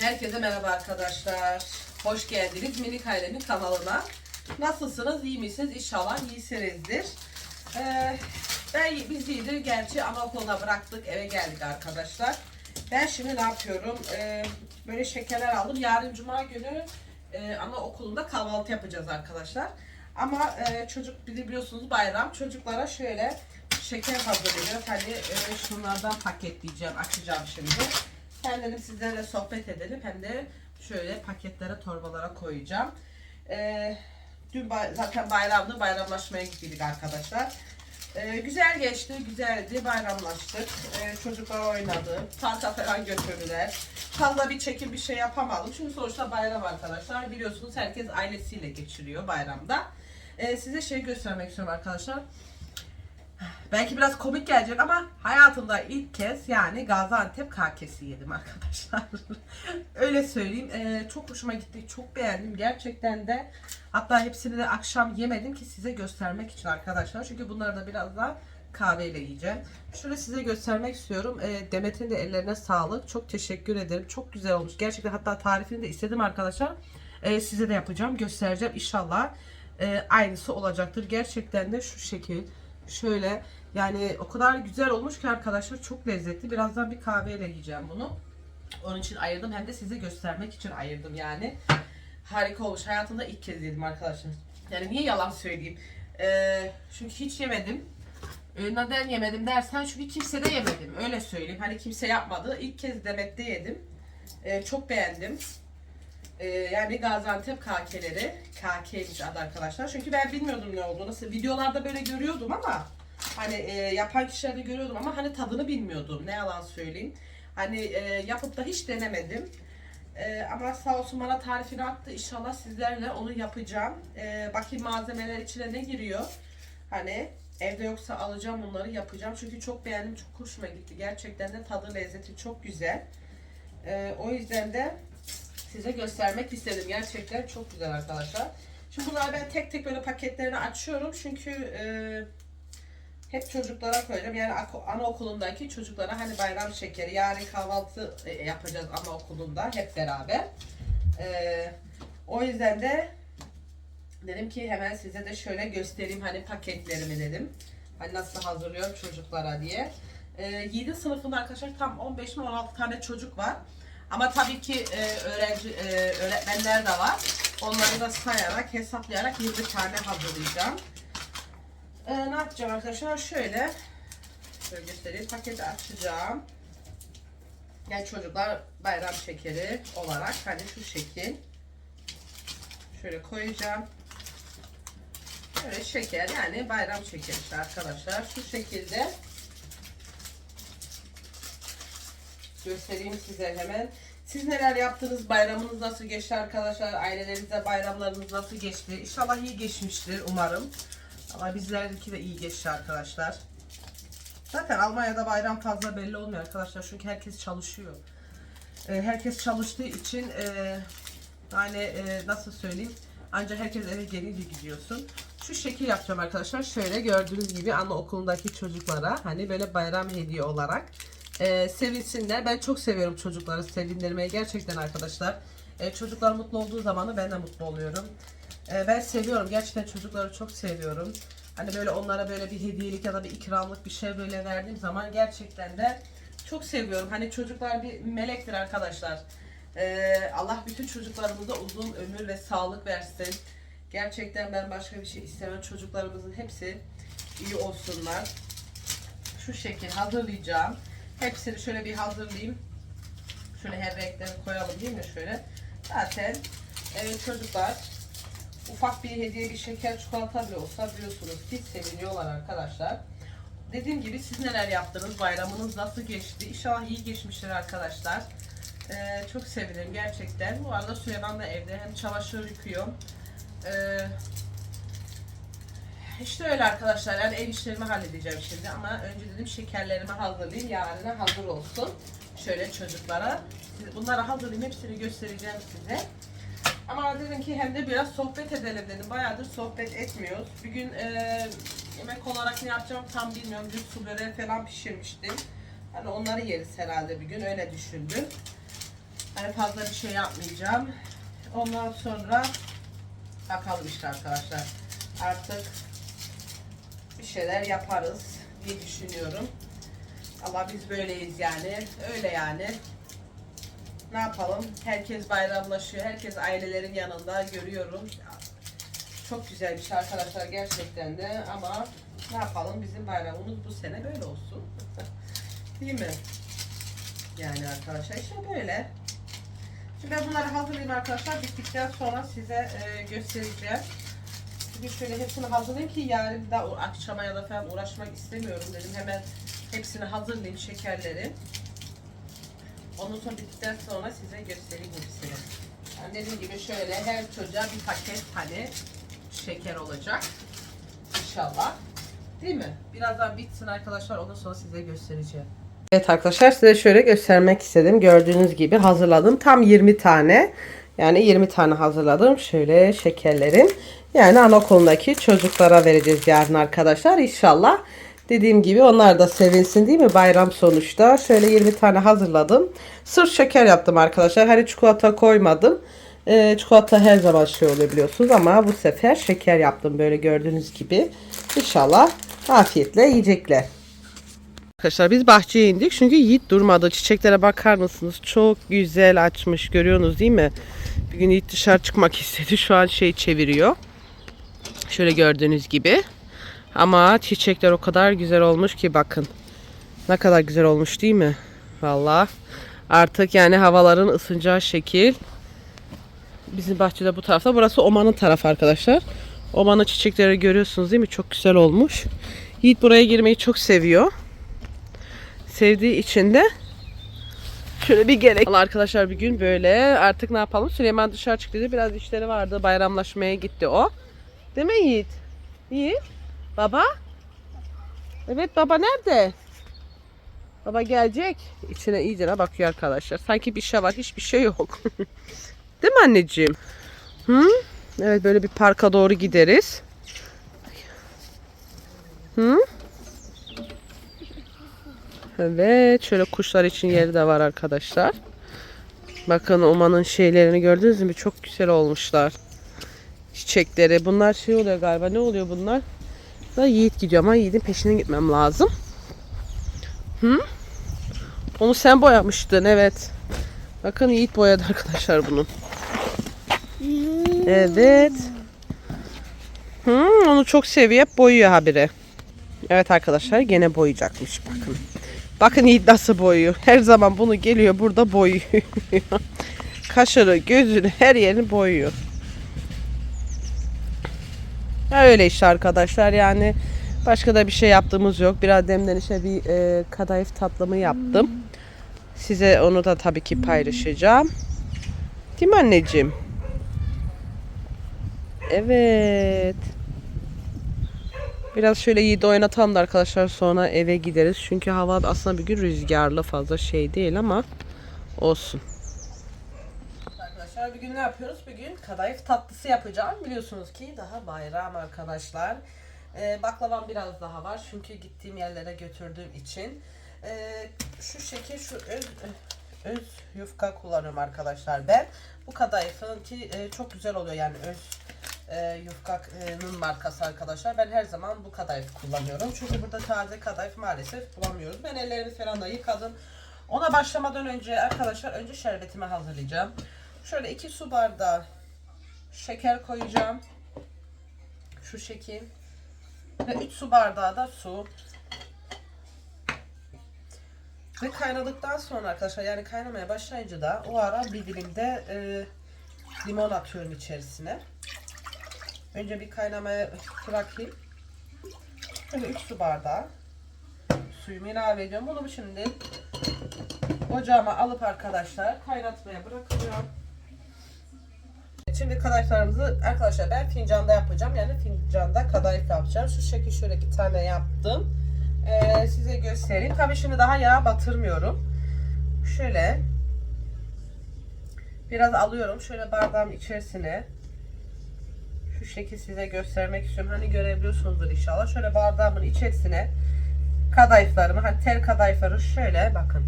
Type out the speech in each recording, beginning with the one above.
Herkese merhaba arkadaşlar. Hoş geldiniz Minik Ailemin kanalına. Nasılsınız? İyi misiniz? İnşallah iyisinizdir. Ee, ben biz iyidir. Gerçi anaokuluna bıraktık. Eve geldik arkadaşlar. Ben şimdi ne yapıyorum? Ee, böyle şekerler aldım. Yarın cuma günü e, anaokulunda kahvaltı yapacağız arkadaşlar. Ama e, çocuk biliyorsunuz bayram. Çocuklara şöyle şeker hazırlıyoruz. Hani e, şunlardan paketleyeceğim. Açacağım şimdi. Hem dedim sizlerle sohbet edelim hem de şöyle paketlere torbalara koyacağım. Ee, dün bay- zaten bayramdı bayramlaşmaya gittik arkadaşlar. Ee, güzel geçti, güzeldi, bayramlaştık. Ee, çocuklar oynadı, parka falan götürdüler. Fazla bir çekim bir şey yapamadım. Çünkü sonuçta bayram arkadaşlar. Biliyorsunuz herkes ailesiyle geçiriyor bayramda. Ee, size şey göstermek istiyorum arkadaşlar. Belki biraz komik gelecek ama hayatımda ilk kez yani Gaziantep kakesi yedim arkadaşlar. Öyle söyleyeyim. Ee, çok hoşuma gitti. Çok beğendim. Gerçekten de hatta hepsini de akşam yemedim ki size göstermek için arkadaşlar. Çünkü bunları da biraz daha kahveyle yiyeceğim. Şöyle size göstermek istiyorum. Ee, Demet'in de ellerine sağlık. Çok teşekkür ederim. Çok güzel olmuş. Gerçekten hatta tarifini de istedim arkadaşlar. Ee, size de yapacağım. Göstereceğim. İnşallah e, aynısı olacaktır. Gerçekten de şu şekil şöyle yani o kadar güzel olmuş ki arkadaşlar çok lezzetli. Birazdan bir kahveyle yiyeceğim bunu. Onun için ayırdım hem de size göstermek için ayırdım yani. Harika olmuş. Hayatımda ilk kez yedim arkadaşlar. Yani niye yalan söyleyeyim? Ee, çünkü hiç yemedim. Ee, neden yemedim dersen çünkü kimse de yemedim. Öyle söyleyeyim. Hani kimse yapmadı. İlk kez Demet'te yedim. Ee, çok beğendim. Ee, yani Gaziantep kakeleri. Kakeymiş adı arkadaşlar. Çünkü ben bilmiyordum ne olduğunu. Videolarda böyle görüyordum ama hani e, yapan kişilerde görüyordum ama hani tadını bilmiyordum. Ne yalan söyleyeyim. Hani e, yapıp da hiç denemedim. E, ama sağ olsun bana tarifini attı. İnşallah sizlerle onu yapacağım. E, bakayım malzemeler içine ne giriyor. Hani evde yoksa alacağım bunları yapacağım. Çünkü çok beğendim. Çok hoşuma gitti. Gerçekten de tadı lezzeti çok güzel. E, o yüzden de size göstermek istedim. Gerçekten çok güzel arkadaşlar. Şimdi bunları ben tek tek böyle paketlerini açıyorum. Çünkü e, hep çocuklara koyacağım. Yani anaokulundaki çocuklara hani bayram şekeri, yarın kahvaltı e, yapacağız anaokulunda hep beraber. E, o yüzden de dedim ki hemen size de şöyle göstereyim hani paketlerimi dedim. Hani nasıl hazırlıyorum çocuklara diye. E, 7 sınıfında arkadaşlar tam 15 mi 16 tane çocuk var. Ama tabii ki e, öğrenci e, öğretmenler de var. Onları da sayarak, hesaplayarak 20 tane hazırlayacağım. E, ne yapacağım arkadaşlar? Şöyle şöyle göstereyim. Paketi açacağım. Yani çocuklar bayram şekeri olarak hani şu şekil. Şöyle koyacağım. Şöyle şeker yani bayram şekeri işte arkadaşlar. Şu şekilde göstereyim size hemen. Siz neler yaptınız? Bayramınız nasıl geçti arkadaşlar? Ailelerinizde bayramlarınız nasıl geçti? İnşallah iyi geçmiştir umarım. Ama bizlerdeki de iyi geçti arkadaşlar. Zaten Almanya'da bayram fazla belli olmuyor arkadaşlar. Çünkü herkes çalışıyor. Ee, herkes çalıştığı için e, yani e, nasıl söyleyeyim? Ancak herkes eve gelince gidiyorsun. Şu şekil yapacağım arkadaşlar. Şöyle gördüğünüz gibi anaokulundaki çocuklara hani böyle bayram hediye olarak e, sevinsinler. Ben çok seviyorum çocukları sevindirmeyi gerçekten arkadaşlar. E, çocuklar mutlu olduğu zaman da ben de mutlu oluyorum. E, ben seviyorum. Gerçekten çocukları çok seviyorum. Hani böyle onlara böyle bir hediyelik ya da bir ikramlık bir şey böyle verdiğim zaman gerçekten de çok seviyorum. Hani çocuklar bir melektir arkadaşlar. E, Allah bütün çocuklarımıza uzun ömür ve sağlık versin. Gerçekten ben başka bir şey istemem. Çocuklarımızın hepsi iyi olsunlar. Şu şekil hazırlayacağım. Hepsini şöyle bir hazırlayayım. Şöyle her renklerini koyalım değil mi şöyle. Zaten evet çocuklar ufak bir hediye bir şeker çikolata bile olsa biliyorsunuz ki seviniyorlar arkadaşlar. Dediğim gibi siz neler yaptınız? Bayramınız nasıl geçti? İnşallah iyi geçmiştir arkadaşlar. Ee, çok sevinirim gerçekten. Bu arada Süleyman da evde hem çamaşır yıkıyor. Ee, işte öyle arkadaşlar. Yani ev işlerimi halledeceğim şimdi ama önce dedim şekerlerimi hazırlayayım. Yarına hazır olsun. Şöyle çocuklara. Bunları hazırlayayım. Hepsini göstereceğim size. Ama dedim ki hem de biraz sohbet edelim dedim. Bayağıdır sohbet etmiyoruz. Bir gün e, yemek olarak ne yapacağım tam bilmiyorum. Dün su böreği falan pişirmiştim. Hani onları yeriz herhalde bir gün öyle düşündüm. Yani fazla bir şey yapmayacağım. Ondan sonra bakalım işte arkadaşlar. Artık bir şeyler yaparız diye düşünüyorum. Ama biz böyleyiz yani. Öyle yani. Ne yapalım? Herkes bayramlaşıyor. Herkes ailelerin yanında görüyorum. Çok güzel bir şey arkadaşlar gerçekten de ama ne yapalım bizim bayramımız bu sene böyle olsun. Değil mi? Yani arkadaşlar işte böyle. Şimdi ben bunları hazırlayayım arkadaşlar. Bittikten sonra size e, göstereceğim. Bugün şöyle hepsini hazırlayayım ki yarın bir daha akşama ya da falan uğraşmak istemiyorum dedim. Hemen hepsini hazırlayayım şekerleri. Ondan sonra bittikten sonra size göstereyim hepsini. Yani dediğim gibi şöyle her çocuğa bir paket hani şeker olacak. İnşallah. Değil mi? Birazdan bitsin arkadaşlar. Ondan sonra size göstereceğim. Evet arkadaşlar size şöyle göstermek istedim. Gördüğünüz gibi hazırladım. Tam 20 tane. Yani 20 tane hazırladım. Şöyle şekerlerin. Yani anaokulundaki çocuklara vereceğiz yarın arkadaşlar. İnşallah. Dediğim gibi onlar da sevinsin değil mi? Bayram sonuçta. Şöyle 20 tane hazırladım. Sırf şeker yaptım arkadaşlar. Hani çikolata koymadım. Ee, çikolata her zaman şey oluyor biliyorsunuz ama bu sefer şeker yaptım böyle gördüğünüz gibi. İnşallah afiyetle yiyecekler. Arkadaşlar biz bahçeye indik çünkü Yiğit durmadı. Çiçeklere bakar mısınız? Çok güzel açmış görüyorsunuz değil mi? Bir gün Yiğit dışarı çıkmak istedi. Şu an şey çeviriyor. Şöyle gördüğünüz gibi. Ama çiçekler o kadar güzel olmuş ki bakın. Ne kadar güzel olmuş değil mi? Vallahi artık yani havaların ısınacağı şekil. Bizim bahçede bu tarafta. Burası Oman'ın tarafı arkadaşlar. Oman'ın çiçekleri görüyorsunuz değil mi? Çok güzel olmuş. Yiğit buraya girmeyi çok seviyor sevdiği için de şöyle bir gerek. Arkadaşlar bir gün böyle artık ne yapalım? Süleyman dışarı çıktı dedi. Biraz işleri vardı. Bayramlaşmaya gitti o. Değil mi Yiğit? Yiğit? Baba? Evet baba nerede? Baba gelecek. İçine iyice bakıyor arkadaşlar. Sanki bir şey var. Hiçbir şey yok. Değil mi anneciğim? Hı? Evet böyle bir parka doğru gideriz. Hı? Evet şöyle kuşlar için yeri de var arkadaşlar. Bakın Oman'ın şeylerini gördünüz mü? Çok güzel olmuşlar. Çiçekleri. Bunlar şey oluyor galiba. Ne oluyor bunlar? Da Yiğit gidiyor ama Yiğit'in peşine gitmem lazım. Hı? Onu sen boyamıştın evet. Bakın Yiğit boyadı arkadaşlar bunu. Evet. Hı, onu çok seviyor. Boyuyor habire. Evet arkadaşlar gene boyayacakmış bakın. Bakın Yiğit boyuyor. Her zaman bunu geliyor burada boyuyor. Kaşını, gözünü, her yerini boyuyor. Öyle işte arkadaşlar yani başka da bir şey yaptığımız yok. Biraz demden işte bir e, kadayıf tatlımı yaptım. Size onu da tabii ki paylaşacağım. Değil mi anneciğim? Evet. Biraz şöyle iyi de oynatalım da arkadaşlar sonra eve gideriz. Çünkü hava aslında bir gün rüzgarlı fazla şey değil ama olsun. Arkadaşlar bugün ne yapıyoruz? Bugün kadayıf tatlısı yapacağım. Biliyorsunuz ki daha bayram arkadaşlar. Ee, baklavam biraz daha var. Çünkü gittiğim yerlere götürdüğüm için. Ee, şu şekil şu öz, öz yufka kullanıyorum arkadaşlar ben. Bu kadayıfın ki e, çok güzel oluyor yani öz e, yufkanın markası arkadaşlar. Ben her zaman bu kadayıf kullanıyorum. Çünkü burada taze kadayıf maalesef bulamıyoruz. Ben ellerimi falan da yıkadım. Ona başlamadan önce arkadaşlar önce şerbetimi hazırlayacağım. Şöyle 2 su bardağı şeker koyacağım. Şu şekil. Ve 3 su bardağı da su. Ve kaynadıktan sonra arkadaşlar yani kaynamaya başlayınca da o ara bir dilimde e, limon atıyorum içerisine. Önce bir kaynamaya bırakayım. Şöyle 3 su bardağı suyumu ilave ediyorum. Bunu şimdi ocağıma alıp arkadaşlar kaynatmaya bırakıyorum. Şimdi kadayıflarımızı arkadaşlar ben fincanda yapacağım. Yani fincanda kadayıf yapacağım. Şu şekil şöyle iki tane yaptım. Ee, size göstereyim. Tabii şimdi daha yağ batırmıyorum. Şöyle biraz alıyorum. Şöyle bardağın içerisine şu şekil size göstermek istiyorum. Hani görebiliyorsunuzdur inşallah. Şöyle bardağımın içerisine kadayıflarımı, hani tel kadayıfları şöyle bakın.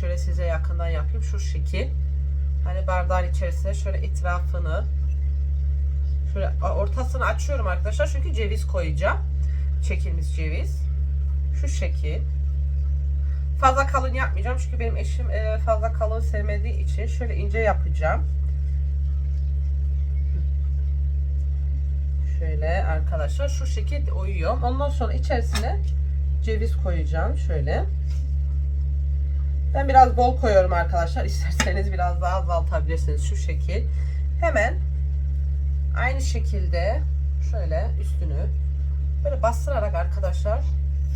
Şöyle size yakından yapayım. Şu şekil. bardağın içerisine şöyle etrafını şöyle ortasını açıyorum arkadaşlar çünkü ceviz koyacağım. Çekilmiş ceviz. Şu şekil. Fazla kalın yapmayacağım çünkü benim eşim e, fazla kalın sevmediği için şöyle ince yapacağım. Şöyle arkadaşlar şu şekilde oyuyorum. Ondan sonra içerisine ceviz koyacağım şöyle. Ben biraz bol koyuyorum arkadaşlar. İsterseniz biraz daha azaltabilirsiniz şu şekil. Hemen aynı şekilde şöyle üstünü böyle bastırarak arkadaşlar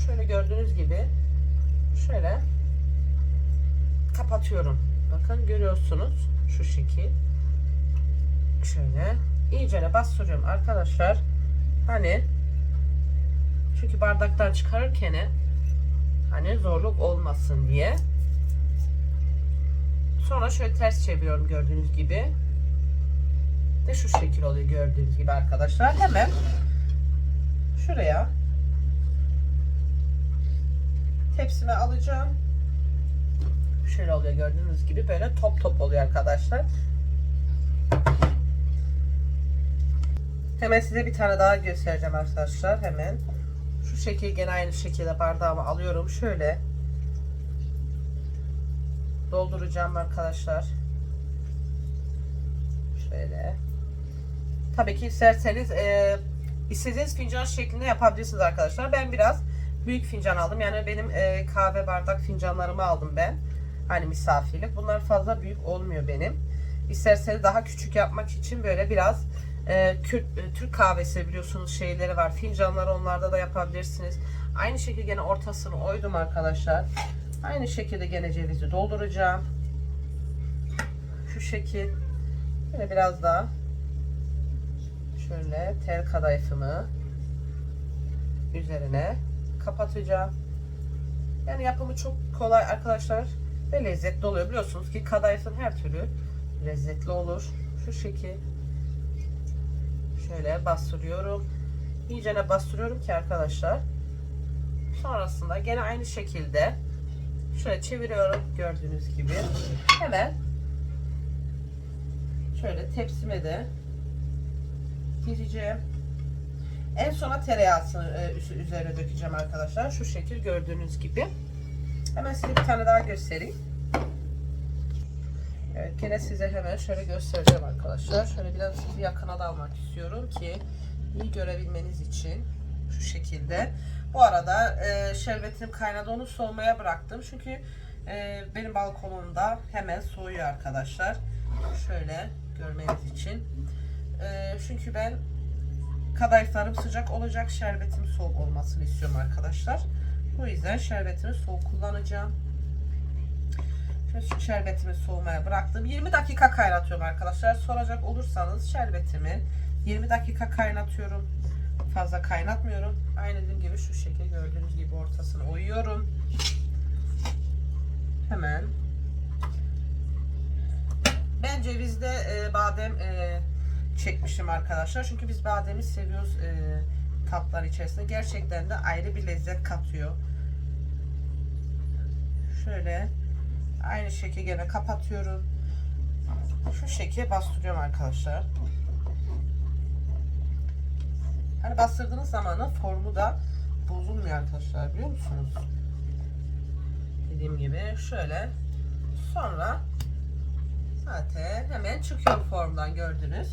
şöyle gördüğünüz gibi şöyle kapatıyorum. Bakın görüyorsunuz şu şekil. Şöyle iyicene bastırıyorum arkadaşlar. Hani çünkü bardaktan çıkarırken hani zorluk olmasın diye. Sonra şöyle ters çeviriyorum gördüğünüz gibi. De şu şekil oluyor gördüğünüz gibi arkadaşlar. Hemen şuraya tepsime alacağım. Şöyle oluyor gördüğünüz gibi böyle top top oluyor arkadaşlar. Hemen size bir tane daha göstereceğim arkadaşlar. Hemen şu şekil gene aynı şekilde bardağımı alıyorum. Şöyle dolduracağım arkadaşlar. Şöyle. Tabii ki isterseniz e, istediğiniz fincan şeklinde yapabilirsiniz arkadaşlar. Ben biraz büyük fincan aldım. Yani benim e, kahve bardak fincanlarımı aldım ben. Hani misafirlik. Bunlar fazla büyük olmuyor benim. İsterseniz daha küçük yapmak için böyle biraz e, Kürt, e, Türk kahvesi biliyorsunuz şeyleri var. Fincanları onlarda da yapabilirsiniz. Aynı şekilde gene ortasını oydum arkadaşlar. Aynı şekilde gene cevizi dolduracağım. Şu şekil. Böyle biraz daha şöyle tel kadayıfımı üzerine kapatacağım. Yani yapımı çok kolay arkadaşlar ve lezzetli oluyor. Biliyorsunuz ki kadayıfın her türlü lezzetli olur. Şu şekil şöyle bastırıyorum. İyicene bastırıyorum ki arkadaşlar. Sonrasında gene aynı şekilde şöyle çeviriyorum gördüğünüz gibi. Hemen şöyle tepsime de dizeceğim. En sona tereyağısını e, üzerine dökeceğim arkadaşlar. Şu şekil gördüğünüz gibi. Hemen size bir tane daha göstereyim. Evet gene size hemen şöyle göstereceğim arkadaşlar. Şöyle biraz sizi yakına da almak istiyorum ki iyi görebilmeniz için şu şekilde. Bu arada e, şerbetim kaynadı onu soğumaya bıraktım. Çünkü e, benim balkonumda hemen soğuyor arkadaşlar. Şöyle görmeniz için. E, çünkü ben kadayıflarım sıcak olacak. Şerbetim soğuk olmasını istiyorum arkadaşlar. Bu yüzden şerbetimi soğuk kullanacağım. Şöyle şerbetimi soğumaya bıraktım. 20 dakika kaynatıyorum arkadaşlar. Soracak olursanız şerbetimi 20 dakika kaynatıyorum. Fazla kaynatmıyorum. Aynı dediğim gibi şu şekilde gördüğünüz gibi ortasını oyuyorum. Hemen ben cevizde e, badem e, çekmişim arkadaşlar. Çünkü biz bademi seviyoruz e, tatlar içerisinde. Gerçekten de ayrı bir lezzet katıyor. Şöyle aynı şekilde gene kapatıyorum. Şu şekilde bastırıyorum arkadaşlar. Hani bastırdığınız zamanın formu da bozulmuyor arkadaşlar biliyor musunuz? Dediğim gibi şöyle sonra zaten hemen çıkıyor formdan gördünüz.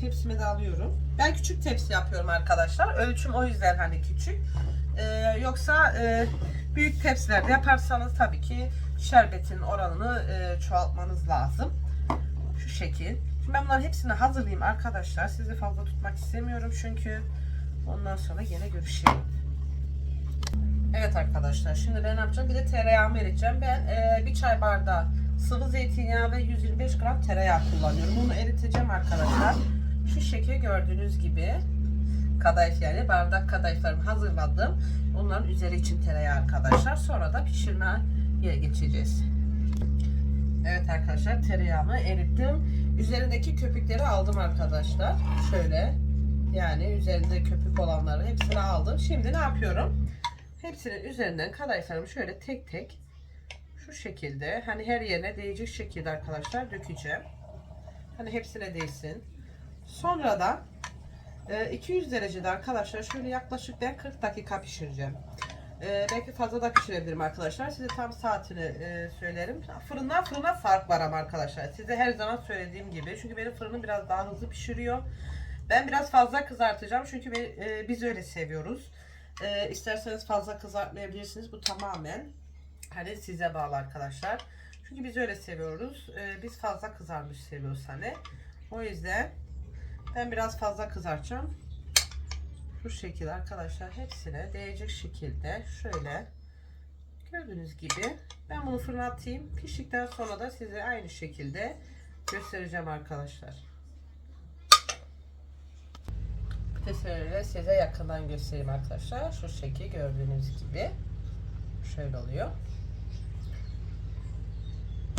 Tepsimi de alıyorum. Ben küçük tepsi yapıyorum arkadaşlar. Ölçüm o yüzden hani küçük. Ee, yoksa e, büyük tepsilerde yaparsanız tabii ki şerbetin oranını e, çoğaltmanız lazım. Şu şekil. Şimdi ben bunların hepsini hazırlayayım arkadaşlar. Sizi fazla tutmak istemiyorum çünkü ondan sonra yine görüşelim. Evet arkadaşlar şimdi ben yapacağım? Bir de tereyağımı eriteceğim. Ben e, bir çay bardağı sıvı zeytinyağı ve 125 gram tereyağı kullanıyorum. Bunu eriteceğim arkadaşlar. Şu şekil gördüğünüz gibi kadayıf yani bardak kadayıflarımı hazırladım. Onların üzeri için tereyağı arkadaşlar. Sonra da pişirmeye geçeceğiz. Evet arkadaşlar tereyağımı erittim. Üzerindeki köpükleri aldım arkadaşlar. Şöyle yani üzerinde köpük olanları hepsini aldım. Şimdi ne yapıyorum? Hepsinin üzerinden kadayıflarımı şöyle tek tek şu şekilde hani her yerine değecek şekilde arkadaşlar dökeceğim. Hani hepsine değsin. Sonra da 200 derecede arkadaşlar şöyle yaklaşık ben 40 dakika pişireceğim. E, belki fazla da pişirebilirim arkadaşlar. Size tam saatini e, söylerim. Fırından fırına fark var ama arkadaşlar. Size her zaman söylediğim gibi. Çünkü benim fırınım biraz daha hızlı pişiriyor. Ben biraz fazla kızartacağım. Çünkü e, biz öyle seviyoruz. E, isterseniz fazla kızartmayabilirsiniz. Bu tamamen hani size bağlı arkadaşlar. Çünkü biz öyle seviyoruz. E, biz fazla kızarmış seviyoruz hani. O yüzden ben biraz fazla kızartacağım. Bu şekilde arkadaşlar hepsine değecek şekilde şöyle gördüğünüz gibi ben bunu fırına atayım. Piştikten sonra da size aynı şekilde göstereceğim arkadaşlar. Şöyle size yakından göstereyim arkadaşlar. Şu şekil gördüğünüz gibi şöyle oluyor.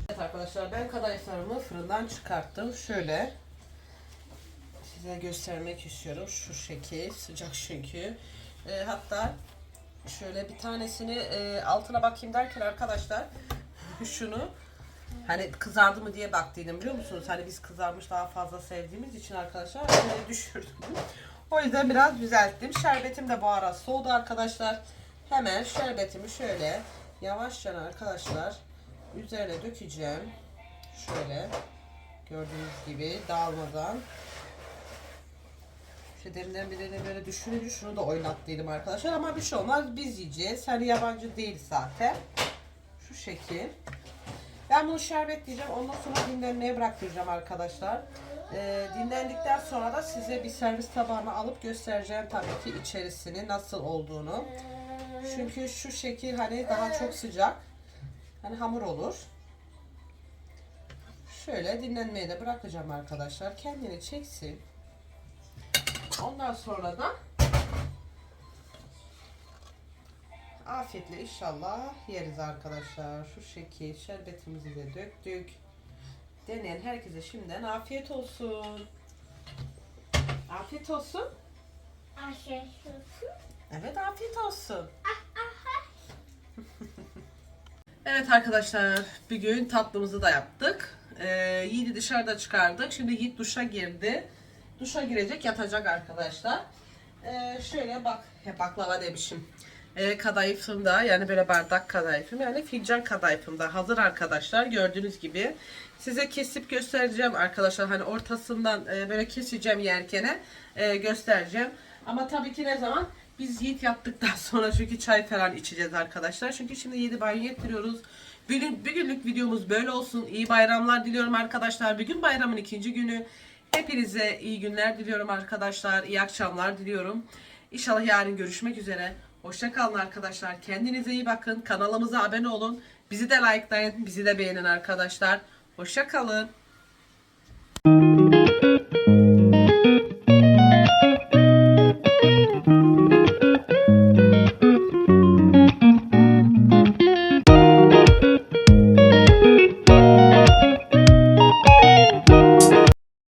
Evet arkadaşlar ben kadayıflarımı fırından çıkarttım. Şöyle size göstermek istiyorum. Şu şekil sıcak çünkü. E, hatta şöyle bir tanesini e, altına bakayım derken arkadaşlar şunu hani kızardı mı diye baktıydım biliyor musunuz? Hani biz kızarmış daha fazla sevdiğimiz için arkadaşlar e, düşürdüm. O yüzden biraz düzelttim. Şerbetim de bu ara soğudu arkadaşlar. Hemen şerbetimi şöyle yavaşça arkadaşlar üzerine dökeceğim. Şöyle gördüğünüz gibi dağılmadan. İşte derinden böyle düşününce şunu da oynattıydım arkadaşlar ama bir şey olmaz biz yiyeceğiz. Hani yabancı değil zaten. Şu şekil. Ben bunu şerbetleyeceğim. Ondan sonra dinlenmeye bırakacağım arkadaşlar. Ee, dinlendikten sonra da size bir servis tabağına alıp göstereceğim tabii ki içerisini nasıl olduğunu. Çünkü şu şekil hani daha çok sıcak. Hani hamur olur. Şöyle dinlenmeye de bırakacağım arkadaşlar. Kendini çeksin. Ondan sonra da afiyetle inşallah yeriz arkadaşlar. Şu şekil şerbetimizi de döktük. Deneyen herkese şimdiden afiyet olsun. Afiyet olsun. Afiyet olsun. Evet afiyet olsun. evet arkadaşlar bir gün tatlımızı da yaptık. Ee, Yiğit'i dışarıda çıkardık. Şimdi Yiğit duşa girdi. Duşa girecek yatacak arkadaşlar. Ee, şöyle bak he, baklava demişim. Ee, kadayıfımda yani böyle bardak kadayıfım yani fincan kadayıfımda hazır arkadaşlar gördüğünüz gibi. Size kesip göstereceğim arkadaşlar hani ortasından e, böyle keseceğim yerkene e, göstereceğim. Ama tabii ki ne zaman? Biz Yiğit yaptıktan sonra çünkü çay falan içeceğiz arkadaşlar. Çünkü şimdi 7 banyo ettiriyoruz. Bir, bir günlük videomuz böyle olsun. İyi bayramlar diliyorum arkadaşlar. Bir gün bayramın ikinci günü. Hepinize iyi günler diliyorum arkadaşlar. İyi akşamlar diliyorum. İnşallah yarın görüşmek üzere. Hoşçakalın arkadaşlar. Kendinize iyi bakın. Kanalımıza abone olun. Bizi de likelayın. Bizi de beğenin arkadaşlar. Hoşçakalın.